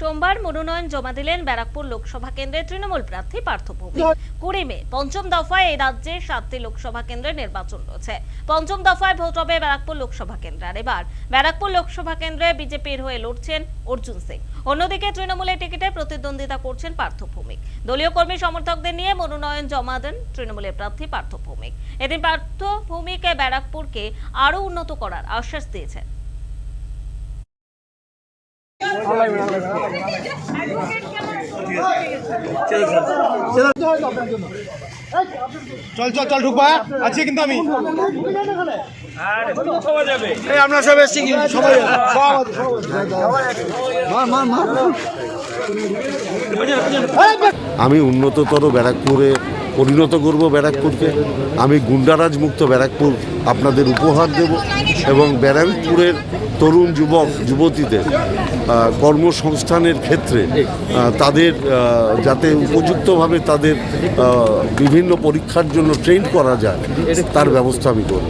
সোমবার মনোনয়ন জমা দিলেন ব্যারাকপুর লোকসভা কেন্দ্রের তৃণমূল প্রার্থী পার্থ ভৌমিক। কুড়ি মে, পঞ্চম দফায় এই রাজ্যে সাতটি লোকসভা কেন্দ্রের নির্বাচন রয়েছে। পঞ্চম দফায় ভোট হবে ব্যারাকপুর লোকসভা কেন্দ্রে। আর এবার ব্যারাকপুর লোকসভা কেন্দ্রে বিজেপির হয়ে লড়ছেন অর্জুন সিং। অন্যদিকে তৃণমূলের টিকিটে প্রতিদ্বন্দ্বিতা করছেন পার্থ ভৌমিক। দলীয় কর্মী সমর্থকদের নিয়ে মনোনয়ন জমা দেন তৃণমূলের প্রার্থী পার্থ ভৌমিক। এদিন পার্থ ভৌমিক ব্যারাকপুরকে আরও উন্নত করার আশ্বাস দিয়েছেন। চল চল চল ঢুকবা। আছি কিন্তু আমি আপনারা সব এসছি। আমি উন্নততর ব্যারাকপুরে পরিণত করব ব্যারাকপুরকে। আমি গুন্ডারাজ মুক্ত ব্যারাকপুর আপনাদের উপহার দেব এবং ব্যারাকপুরের তরুণ যুবক, যুবতীদের কর্মসংস্থানের ক্ষেত্রে তাদের যাতে উপযুক্তভাবে তাদের বিভিন্ন পরীক্ষার জন্য ট্রেন করা যায়, তার ব্যবস্থা আমি করব।